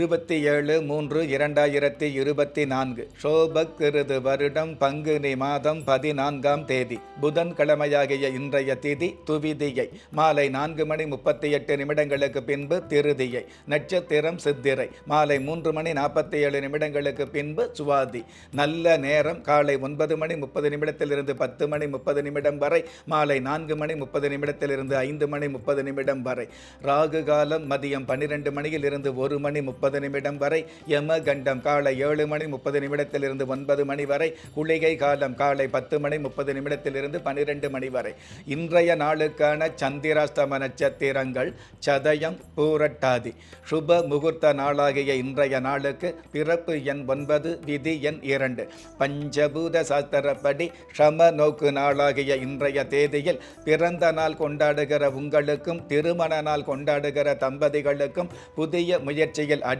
இருபத்தி ஏழு மூன்று இரண்டாயிரத்தி இருபத்தி நான்கு. ஷோபக் கிருது வருடம் பங்குனி மாதம் பதினான்காம் தேதி. புதன்கிழமையாகிய இன்றைய திதி துவிதியை. மாலை நான்கு மணி முப்பத்தி எட்டு நிமிடங்களுக்கு பின்பு திருதியை. நட்சத்திரம் சித்திரை. மாலை மூன்று மணி நாற்பத்தி ஏழு நிமிடங்களுக்கு பின்பு சுவாதி. நல்ல நேரம். காலை ஒன்பது மணி முப்பது நிமிடத்திலிருந்து பத்து மணி முப்பது நிமிடம் வரை. மாலை நான்கு மணி முப்பது நிமிடத்திலிருந்து ஐந்து மணி முப்பது நிமிடம் வரை. ராகு காலம் மதியம் பன்னிரெண்டு மணியில் இருந்து ஒரு மணி முப்பது முப்பது நிமிடம் வரை யம கண்டம் காலை ஏழு மணி முப்பது நிமிடத்திலிருந்து ஒன்பது மணி வரை குளிகை காலம் காலை பத்து மணி முப்பது நிமிடத்திலிருந்து பன்னிரெண்டு மணி வரை. இன்றைய நாளுக்கான சந்திராஸ்தம நட்சத்திரங்கள் சதயம் பூரட்டாதி. சுப முகூர்த்த நாளாகிய இன்றைய நாளுக்கு பிறப்பு எண் ஒன்பது விதி எண் இரண்டு. பஞ்சபூத சாஸ்திரப்படி சம நோக்கு நாளாகிய இன்றைய தேதியில் பிறந்த நாள் கொண்டாடுகிற உங்களுக்கும் திருமண நாள் கொண்டாடுகிற தம்பதிகளுக்கும் புதிய முயற்சியில் அடி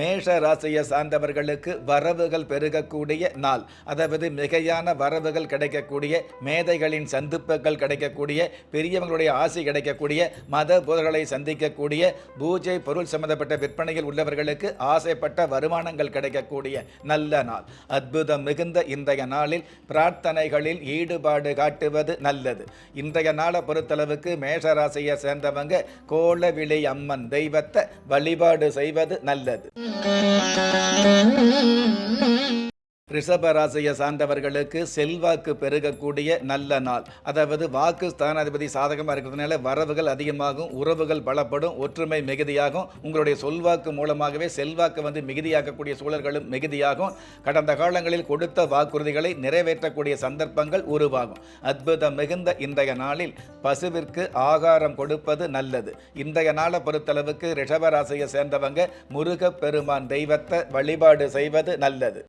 மேஷ ராசியை சார்ந்தவர்களுக்கு வரவுகள் பெருகக்கூடிய நாள். அதாவது மிகையான வரவுகள் கிடைக்கக்கூடிய மேதைகளின் சந்திப்புகள் கிடைக்கக்கூடிய பெரியவங்களுடைய ஆசை கிடைக்கக்கூடிய மத போதர்களை சந்திக்கக்கூடிய பூஜை பொருள் சம்பந்தப்பட்ட விற்பனையில் உள்ளவர்களுக்கு ஆசைப்பட்ட வருமானங்கள் கிடைக்கக்கூடிய நல்ல நாள். அற்புதம் மிகுந்த இன்றைய நாளில் பிரார்த்தனைகளில் ஈடுபாடு காட்டுவது நல்லது. இன்றைய நாளை பொறுத்தளவுக்கு மேஷராசியை சேர்ந்தவங்க கோலவிளை அம்மன் தெய்வத்தை வழிபாடு செய்வது நல்லது. Mm-hmm. ராசியை சார்ந்தவர்களுக்கு செல்வாக்கு பெருகக்கூடிய நல்ல நாள். அதாவது வாக்கு ஸ்தானாதிபதி சாதகமாக இருக்கிறதுனால வரவுகள் அதிகமாகும் உறவுகள் பலப்படும் ஒற்றுமை மிகுதியாகும். உங்களுடைய சொல்வாக்கு மூலமாகவே செல்வாக்கு வந்து மிகுதியாக்கக்கூடிய சூழல்களும் மிகுதியாகும். கடந்த காலங்களில் கொடுத்த வாக்குறுதிகளை நிறைவேற்றக்கூடிய சந்தர்ப்பங்கள் உருவாகும். அற்புதம் மிகுந்த இன்றைய நாளில் பசுவிற்கு ஆகாரம் கொடுப்பது நல்லது. இன்றைய நாளை பொறுத்தளவுக்கு ரிஷப ராசியை சேர்ந்தவங்க முருகப் பெருமான் தெய்வத்தை வழிபாடு செய்வது நல்லது.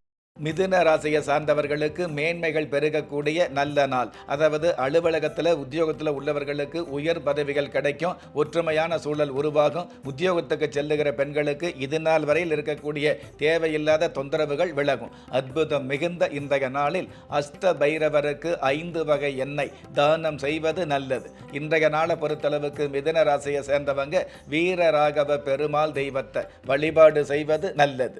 மிதுன ராசியை சார்ந்தவர்களுக்கு மேன்மைகள் பெருகக்கூடிய நல்ல நாள். அதாவது அலுவலகத்தில் உத்தியோகத்தில் உள்ளவர்களுக்கு உயர் பதவிகள் கிடைக்கும். ஒற்றுமையான சூழல் உருவாகும். உத்தியோகத்துக்கு செல்லுகிற பெண்களுக்கு இது நாள் வரையில் இருக்கக்கூடிய தேவையில்லாத தொந்தரவுகள் விலகும். அற்புதம் மிகுந்த இன்றைய நாளில் அஸ்த பைரவருக்கு ஐந்து வகை எண்ணெய். தானம் செய்வது நல்லது. இன்றைய நாளை பொறுத்தளவுக்கு மிதுன ராசியை சேர்ந்தவங்க வீரராகவ பெருமாள் தெய்வத்தை வழிபாடு செய்வது நல்லது.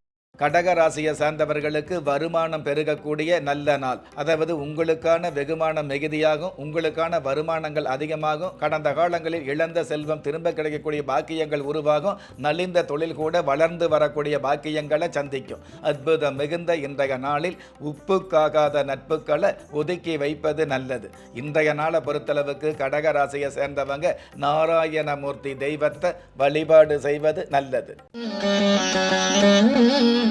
கடக ராசியை சார்ந்தவர்களுக்கு வருமானம் பெருகக்கூடிய நல்ல நாள். அதாவது உங்களுக்கான வெகுமானம் மிகுதியாகும் உங்களுக்கான வருமானங்கள் அதிகமாகும் கடந்த காலங்களில் இழந்த செல்வம் திரும்ப கிடைக்கக்கூடிய பாக்கியங்கள் உருவாகும் நலிந்த தொழில் கூட வளர்ந்து வரக்கூடிய பாக்கியங்களை சந்திக்கும். அற்புதம் மிகுந்த இன்றைய நாளில் உப்புக்காகாத நட்புகளை ஒதுக்கி வைப்பது நல்லது. இன்றைய நாளை பொறுத்தளவுக்கு கடக ராசியை சேர்ந்தவங்க நாராயணமூர்த்தி தெய்வத்தை வழிபாடு செய்வது நல்லது. Mm-hmm.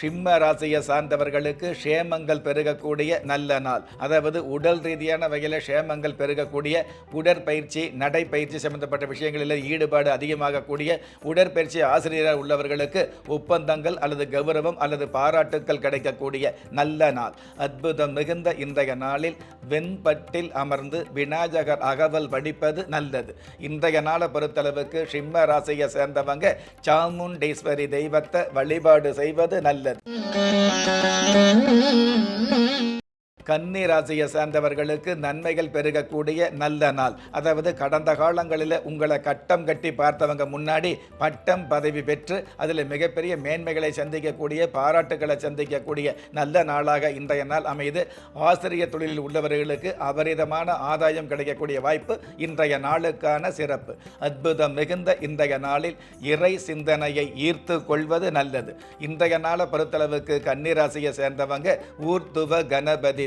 சிம்ம ராசியை சார்ந்தவர்களுக்கு ஷேமங்கள் பெருகக்கூடிய நல்ல நாள். அதாவது உடல் ரீதியான வகையில் ஷேமங்கள் பெருகக்கூடிய உடற்பயிற்சி நடைப்பயிற்சி சம்பந்தப்பட்ட விஷயங்களில் ஈடுபாடு அதிகமாகக்கூடிய உடற்பயிற்சி ஆசிரியராக உள்ளவர்களுக்கு ஒப்பந்தங்கள் அல்லது கௌரவம் அல்லது பாராட்டுக்கள் கிடைக்கக்கூடிய நல்ல நாள். அற்புதம் மிகுந்த இன்றைய நாளில் வெண்பட்டில் அமர்ந்து விநாயகர் அகவல் படிப்பது நல்லது. இன்றைய நாளை பொறுத்தளவுக்கு சிம்ம ராசியை சேர்ந்தவங்க சாமுண்டீஸ்வரி தெய்வத்தை வழிபாடு செய்வது நல்லது. இருந்தது கன்னி ராசியை சேர்ந்தவர்களுக்கு நன்மைகள் பெருகக்கூடிய நல்ல நாள். அதாவது கடந்த காலங்களில் உங்களை கட்டம் கட்டி பார்த்தவங்க முன்னாடி பட்டம் பதவி பெற்று அதில் மிகப்பெரிய மேன்மைகளை சந்திக்கக்கூடிய பாராட்டுகளை சந்திக்கக்கூடிய நல்ல நாளாக இன்றைய நாள் அமைது ஆசிரியர் தொழிலில் உள்ளவர்களுக்கு அபரிதமான ஆதாயம் கிடைக்கக்கூடிய வாய்ப்பு இன்றைய நாளுக்கான சிறப்பு. அற்புதம் மிகுந்த இன்றைய நாளில் இறை சிந்தனையை ஈர்த்து கொள்வது நல்லது. இன்றைய நாளை பொறுத்தளவுக்கு கன்னிராசியை சேர்ந்தவங்க ஊர்த்துவ கணபதி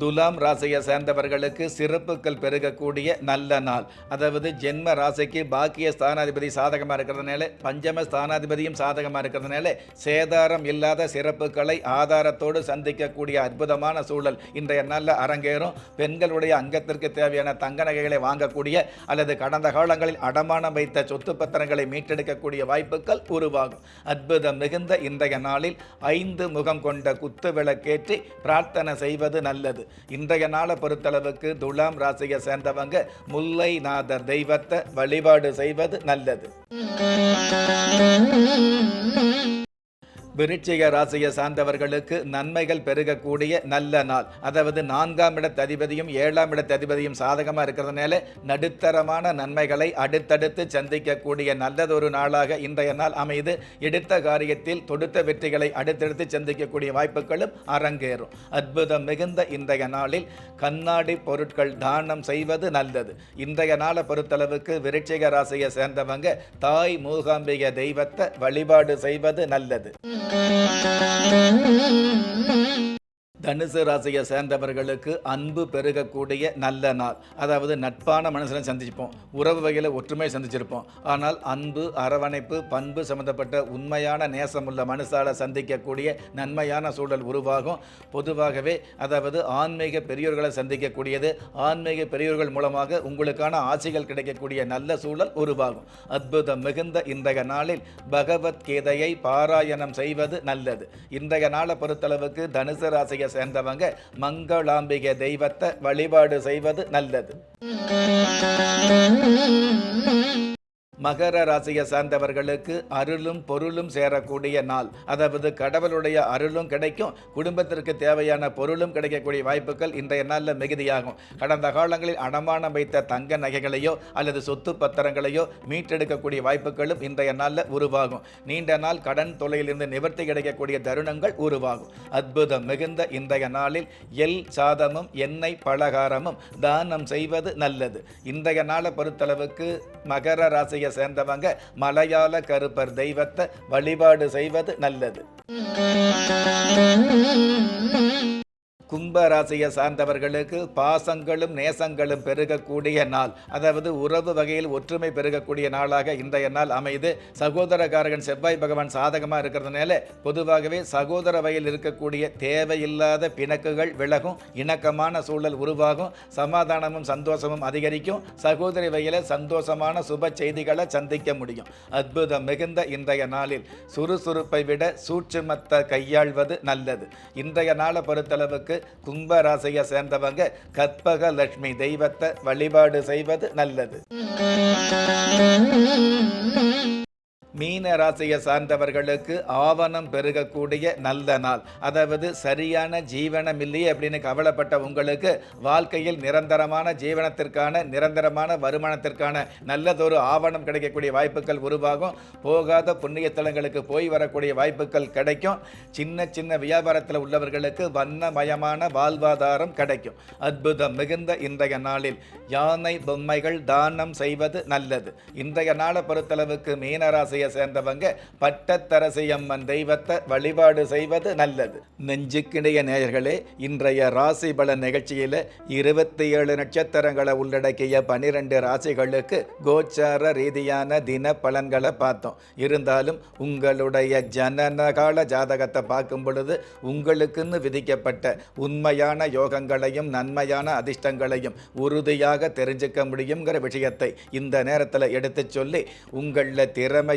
துலாம் ராசியை சேர்ந்தவர்களுக்கு சிறப்புகள் பெருகக்கூடிய நல்ல நாள். அதாவது ஜென்ம ராசிக்கு பாக்கிய ஸ்தானாதிபதி சாதகமாக இருக்கிறதுனால பஞ்சம ஸ்தானாதிபதியும் சாதகமாக இருக்கிறதுனால சேதாரம் இல்லாத சிறப்புகளை ஆதாரத்தோடு சந்திக்கக்கூடிய அற்புதமான சூழல் இன்றைய நல்ல அரங்கேறும். பெண்களுடைய அங்கத்திற்கு தேவையான தங்க நகைகளை வாங்கக்கூடிய அல்லது கடந்த காலங்களில் அடமானம் வைத்த சொத்து பத்திரங்களை மீட்டெடுக்கக்கூடிய வாய்ப்புகள் உருவாகும். அற்புதம் மிகுந்த இன்றைய நாளில் ஐந்து முகம் கொண்ட குத்து விளக்கேற்றி பிரார்த்தனை செய்வது நல்லது. இன்றைய நாளை பொறுத்தளவுக்கு துலாம் ராசியை சேர்ந்தவங்க முல்லைநாதர் தெய்வத்தை வழிபாடு செய்வது நல்லது. விருட்சிக ராசியை சார்ந்தவர்களுக்கு நன்மைகள் பெருகக்கூடிய நல்ல நாள். அதாவது நான்காம் இடத்த அதிபதியும் ஏழாம் இடத்ததிபதியும் சாதகமாக இருக்கிறதுனால நடுத்தரமான நன்மைகளை அடுத்தடுத்து சந்திக்கக்கூடிய நல்லதொரு நாளாக இன்றைய நாள் அமைது எடுத்த காரியத்தில் தொடுத்த வெற்றிகளை அடுத்தடுத்து சந்திக்கக்கூடிய வாய்ப்புகளும் அரங்கேறும். அற்புதம் மிகுந்த இன்றைய நாளில் கண்ணாடி பொருட்கள் தானம் செய்வது நல்லது. இன்றைய நாளை பொறுத்தளவுக்கு விருச்சிக ராசியை சேர்ந்தவங்க தாய் மூகாம்பிகை தெய்வத்தை வழிபாடு செய்வது நல்லது. Thank you. தனுசு ராசியை சேர்ந்தவர்களுக்கு அன்பு பெருகக்கூடிய நல்ல நாள். அதாவது நட்பான மனுஷனை சந்திப்போம் உறவு வகையில் ஒற்றுமை சந்திச்சிருப்போம். ஆனால் அன்பு அரவணைப்பு பண்பு சம்பந்தப்பட்ட உண்மையான நேசமுள்ள மனசால் சந்திக்கக்கூடிய நன்மையான சூழல் உருவாகும். பொதுவாகவே அதாவது ஆன்மீக பெரியோர்களை சந்திக்கக்கூடியது ஆன்மீக பெரியோர்கள் மூலமாக உங்களுக்கான ஆசைகள் கிடைக்கக்கூடிய நல்ல சூழல் உருவாகும். அற்புதம் மிகுந்த இன்றைய நாளில் பகவத்கீதையை பாராயணம் செய்வது நல்லது. இன்றைய நாளை பொறுத்தளவுக்கு தனுசு ராசியை சேர்ந்தவங்க மங்களாம்பிகை தெய்வத்தை வழிபாடு செய்வது நல்லது. மகர ராசியை சார்ந்தவர்களுக்கு அருளும் பொருளும் சேரக்கூடிய நாள். அதாவது கடவுளுடைய அருளும் கிடைக்கும் குடும்பத்திற்கு தேவையான பொருளும் கிடைக்கக்கூடிய வாய்ப்புகள் இன்றைய நாளில் மிகுதியாகும். கடந்த காலங்களில் அடமானம் வைத்த தங்க நகைகளையோ அல்லது சொத்து பத்திரங்களையோ மீட்டெடுக்கக்கூடிய வாய்ப்புகளும் இன்றைய நாளில் உருவாகும். நீண்ட நாள் கடன் தொலையிலிருந்து நிவர்த்தி கிடைக்கக்கூடிய தருணங்கள் உருவாகும். அற்புதம் மிகுந்த இன்றைய நாளில் எல் சாதமும் எண்ணெய் பலகாரமும் தானம் செய்வது நல்லது. இன்றைய நாளை பொறுத்தளவுக்கு மகர ராசியை சேர்ந்தவங்க மலையாள கருப்பர் தெய்வத்தை வழிபாடு செய்வது நல்லது. கும்பராசியை சார்ந்தவர்களுக்கு பாசங்களும் நேசங்களும் பெருகக்கூடிய நாள். அதாவது உறவு வகையில் ஒற்றுமை பெருகக்கூடிய நாளாக இன்றைய நாள் அமைது சகோதரகாரகன் செவ்வாய் பகவான் சாதகமாக இருக்கிறதுனால பொதுவாகவே சகோதர வகையில் இருக்கக்கூடிய தேவையில்லாத பிணக்குகள் விலகும் இணக்கமான சூழல் உருவாகும் சமாதானமும் சந்தோஷமும் அதிகரிக்கும் சகோதரி வகையில் சந்தோஷமான சுப செய்திகளை சந்திக்க முடியும். அற்புதம் மிகுந்த இன்றைய நாளில் சுறுசுறுப்பை விட சூட்சுமத்தை கையாள்வது நல்லது. இன்றைய நாளை பொறுத்தளவுக்கு கும்பராசியை சேர்ந்தவங்க கற்பக லட்சுமி தெய்வத்தை வழிபாடு செய்வது நல்லது. மீன ராசியை சார்ந்தவர்களுக்கு ஆவணம் பெருகக்கூடிய நல்ல நாள். அதாவது சரியான ஜீவனம் இல்லையே அப்படின்னு கவலைப்பட்ட உங்களுக்கு வாழ்க்கையில் நிரந்தரமான ஜீவனத்திற்கான நிரந்தரமான வருமானத்திற்கான நல்லதொரு ஆவணம் கிடைக்கக்கூடிய வாய்ப்புகள் உருவாகும். போகாத புண்ணிய தலங்களுக்கு போய் வரக்கூடிய வாய்ப்புகள் கிடைக்கும். சின்ன சின்ன வியாபாரத்தில் உள்ளவர்களுக்கு வண்ணமயமான வாழ்வாதாரம் கிடைக்கும். அற்புதம் மிகுந்த இன்றைய நாளில் யானை பொம்மைகள் தானம் செய்வது நல்லது. இன்றைய நாளை பொறுத்தளவுக்கு மீனராசி மீனராசியை சேர்ந்தவங்க பட்டத்தரசியம்மன் தெய்வத்தை வழிபாடு செய்வது நல்லது. நெஞ்சுக்கிடைய நேயர்களே இன்றைய ராசி பல நிகழ்ச்சியில் இருபத்தி ஏழு நட்சத்திரங்களை உள்ளடக்கிய பனிரெண்டு ராசிகளுக்கு கோச்சார ரீதியான தின பலன்களை பார்த்தோம். இருந்தாலும் உங்களுடைய ஜனனகால ஜாதகத்தை பார்க்கும் பொழுது உங்களுக்குன்னு விதிக்கப்பட்ட உண்மையான யோகங்களையும் நன்மையான அதிர்ஷ்டங்களையும் உறுதியாக தெரிஞ்சுக்க முடியுங்கிற விஷயத்தை இந்த நேரத்தில் எடுத்துச் சொல்லி உங்களில் திறமை